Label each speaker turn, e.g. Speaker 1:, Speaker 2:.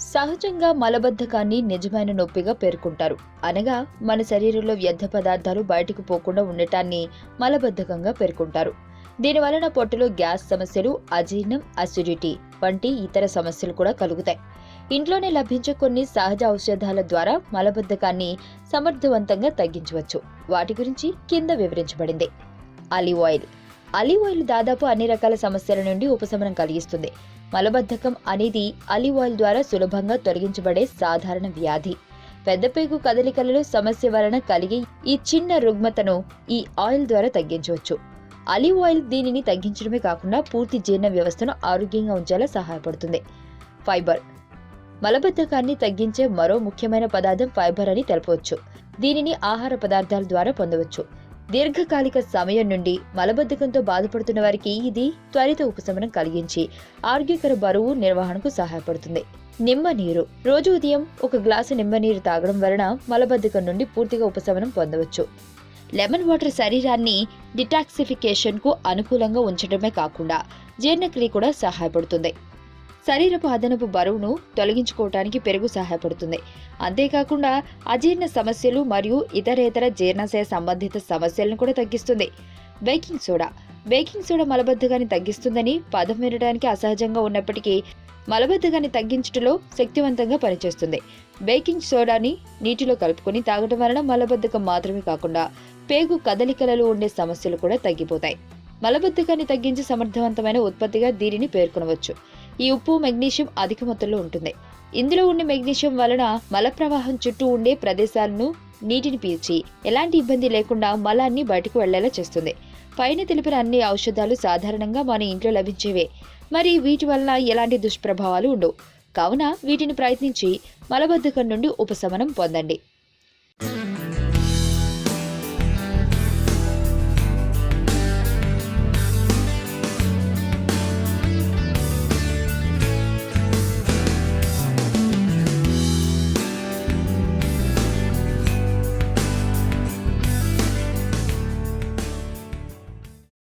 Speaker 1: సహజంగా మలబద్ధకాన్ని నిజమైన నొప్పిగా పేర్కొంటారు. అనగా మన శరీరంలో వ్యర్థ పదార్థాలు బయటకు పోకుండా ఉండటాన్ని మలబద్ధకంగా పేర్కొంటారు. దీని వలన పొట్టలో గ్యాస్ సమస్యలు అజీర్ణం అసిడిటీ వంటి ఇతర సమస్యలు కూడా కలుగుతాయి. ఇంట్లోనే లభించే కొన్ని సహజ ఔషధాల ద్వారా మలబద్ధకాన్ని సమర్థవంతంగా తగ్గించవచ్చు. వాటి గురించి కింద వివరించబడింది. Alive oil. అలివ్ ఆయిల్ దాదాపు అన్ని రకాల సమస్యల నుండి ఉపశమనం కలిగిస్తుంది. మలబద్ధకం అనేది అలివ్ ఆయిల్ ద్వారా సులభంగా తొలగించబడే సాధారణ వ్యాధి. పెద్దపేగు కదలికలలో సమస్య వలన కలిగే ఈ చిన్న రుగ్మతను ఈ ఆయిల్ ద్వారా తగ్గించవచ్చు. అలివ్ ఆయిల్ దీనిని తగ్గించడమే కాకుండా పూర్తి జీర్ణ వ్యవస్థను ఆరోగ్యంగా ఉంచేలా సహాయపడుతుంది. ఫైబర్. మలబద్ధకాన్ని తగ్గించే మరో ముఖ్యమైన పదార్థం ఫైబర్ అని తెలపవచ్చు. దీనిని ఆహార పదార్థాల ద్వారా పొందవచ్చు. దీర్ఘకాలిక సమయం నుండి మలబద్ధకంతో బాధపడుతున్న వారికి ఇది త్వరిత ఉపశమనం కలిగించి ఆరోగ్యకర బరువు నిర్వహణకు సహాయపడుతుంది. నిమ్మ నీరు. రోజు ఉదయం ఒక గ్లాసు నిమ్మ నీరు తాగడం వలన మలబద్ధకం నుండి పూర్తిగా ఉపశమనం పొందవచ్చు. లెమన్ వాటర్ శరీరాన్ని డిటాక్సిఫికేషన్కు అనుకూలంగా ఉంచడమే కాకుండా జీర్ణక్రియ కూడా సహాయపడుతుంది. శరీరపు అదనపు బరువును తొలగించుకోవటానికి పెరుగు సహాయపడుతుంది. అంతేకాకుండా అజీర్ణ సమస్యలు మరియు ఇతరేతర జీర్ణశయ సంబంధిత సమస్యలను కూడా తగ్గిస్తుంది. Baking soda. బేకింగ్ సోడా మలబద్ధకాన్ని తగ్గిస్తుందని పదం వినడానికి అసహజంగా ఉన్నప్పటికీ మలబద్ధకాన్ని తగ్గించడంలో శక్తివంతంగా పనిచేస్తుంది. బేకింగ్ సోడాని నీటిలో కలుపుకొని తాగడం వలన మలబద్ధకం మాత్రమే కాకుండా పేగు కదలికలలో ఉండే సమస్యలు కూడా తగ్గిపోతాయి. మలబద్ధకాన్ని తగ్గించే సమర్థవంతమైన ఉత్పత్తిగా దీనిని పేర్కొనవచ్చు. ఈ ఉప్పు మెగ్నీషియం అధిక మొత్తంలో ఉంటుంది. ఇందులో ఉండే మెగ్నీషియం వలన మల ప్రవాహం చుట్టూ ఉండే ప్రదేశాలను నీటిని పీల్చి ఎలాంటి ఇబ్బంది లేకుండా మలాన్ని బయటకు వెళ్ళేలా చేస్తుంది. పైన తెలిపిన అన్ని ఔషధాలు సాధారణంగా మన ఇంట్లో లభించేవే. మరి వీటి వలన ఎలాంటి దుష్ప్రభావాలు ఉండవు. కావున వీటిని ప్రయత్నించి మలబద్ధకం నుండి ఉపశమనం పొందండి.